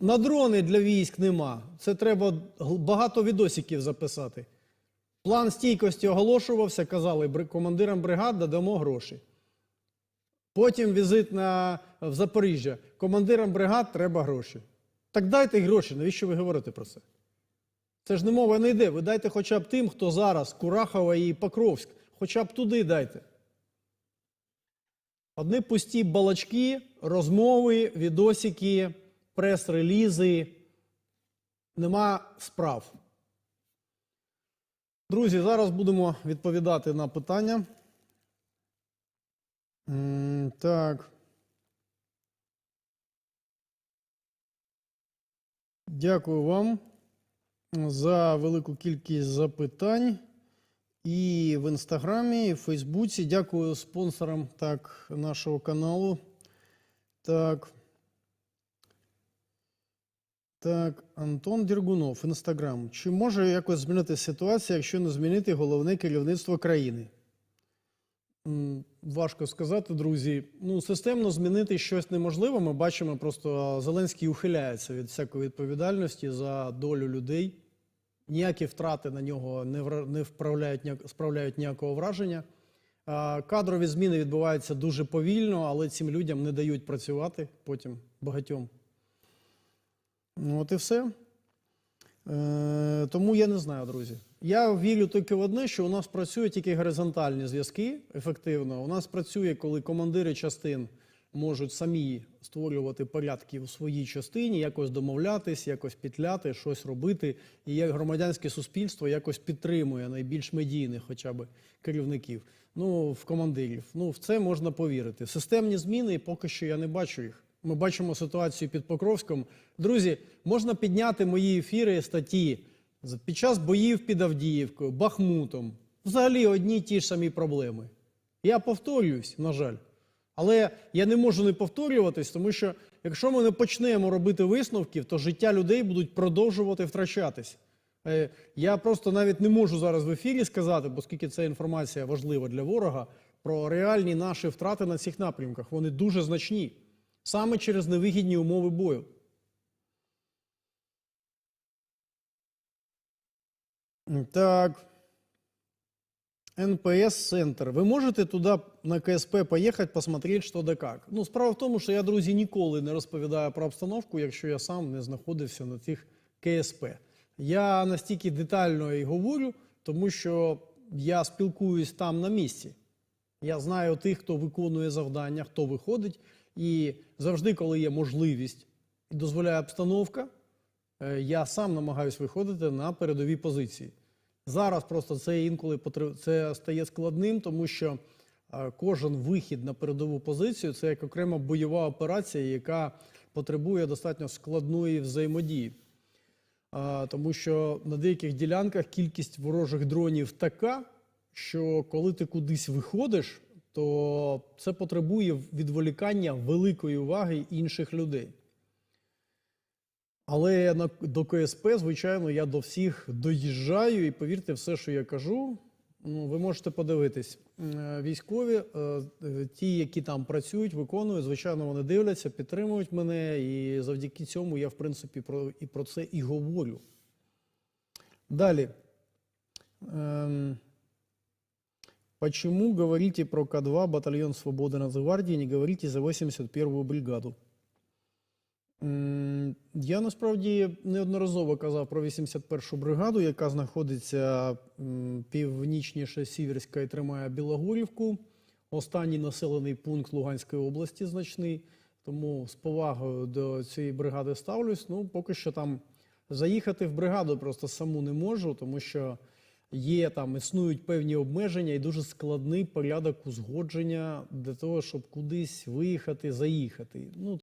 На дрони для військ нема. Це треба багато відосиків записати. План стійкості оголошувався, казали командирам бригад додамо гроші. Потім візит на, в Запоріжжя. Командирам бригад треба гроші. Так дайте гроші, навіщо ви говорите про це? Це ж не мова не йде. Ви дайте хоча б тим, хто зараз, Курахова і Покровськ, хоча б туди дайте. Одні пусті балачки, розмови, відосики, прес-релізи. Нема справ. Друзі, зараз будемо відповідати на питання. Так. Дякую вам за велику кількість запитань. І в інстаграмі, і в Фейсбуці. Дякую спонсорам так, нашого каналу. Так. Так, Антон Дергунов, Інстаграм. Чи може якось змінитися ситуація, якщо не змінити головне керівництво країни? Важко сказати, друзі. Ну, системно змінити щось неможливо. Ми бачимо, просто Зеленський ухиляється від всякої відповідальності за долю людей. Ніякі втрати на нього не, вправляють, справляють ніякого враження. Кадрові зміни відбуваються дуже повільно, але цим людям не дають працювати потім багатьом. Ну, От і все. Е, тому я не знаю, друзі. Я вірю тільки в одне, що у нас працюють тільки горизонтальні зв'язки ефективно. У нас працює, коли командири частин можуть самі створювати порядки у своїй частині, якось домовлятись, якось петляти, щось робити. І як громадянське суспільство якось підтримує найбільш медійних хоча б керівників, ну, в командирів. Ну, в це можна повірити. Системні зміни, поки що я не бачу їх. Ми бачимо ситуацію під Покровськом. Друзі, можна підняти мої ефіри статті під час боїв під Авдіївкою, Бахмутом. Взагалі одні й ті ж самі проблеми. Я повторююсь, на жаль. Але я не можу не повторюватись, тому що якщо ми не почнемо робити висновків, то життя людей будуть продовжувати втрачатись. Е, Я просто навіть не можу зараз в ефірі сказати, оскільки ця інформація важлива для ворога, про реальні наші втрати на цих напрямках. Вони дуже значні. Саме через невигідні умови бою. Так. НПС-центр. Ви можете туди на КСП поїхати, посмотреть, що да как? Ну, справа в тому, що я, друзі, ніколи не розповідаю про обстановку, якщо я сам не знаходився на цих КСП. Я настільки детально і говорю, тому що я спілкуюсь там на місці. Я знаю тих, хто виконує завдання, хто виходить. І завжди, коли є можливість і дозволяє обстановка, е, я сам намагаюся виходити на передові позиції. Зараз просто це інколи потр- це стає складним, тому що е, кожен вихід на передову позицію це як окрема бойова операція, яка потребує достатньо складної взаємодії. Тому що на деяких ділянках кількість ворожих дронів така, що коли ти кудись виходиш, то це потребує відволікання великої уваги інших людей. Але до КСП, звичайно, я до всіх доїжджаю, і повірте, все, що я кажу, ну, ви можете подивитись. Е, Військові, е, е, ті, які там працюють, виконують, звичайно, вони дивляться, підтримують мене, і завдяки цьому я, в принципі, про, і про це і говорю. Далі. Ем, Почему говорите про К2, батальон Свободы Нацгвардии, не говорите за 81-ю бригаду? Я насправді неодноразово казав про 81-шу бригаду, яка знаходиться північніше Сіверська і тримає Білогорівку. Останній населений пункт Луганської області значний. Тому з повагою до цієї бригади ставлюсь. Ну, поки що там заїхати в бригаду просто саму не можу, тому що є там існують певні обмеження і дуже складний порядок узгодження для того, щоб кудись виїхати, заїхати. Ну,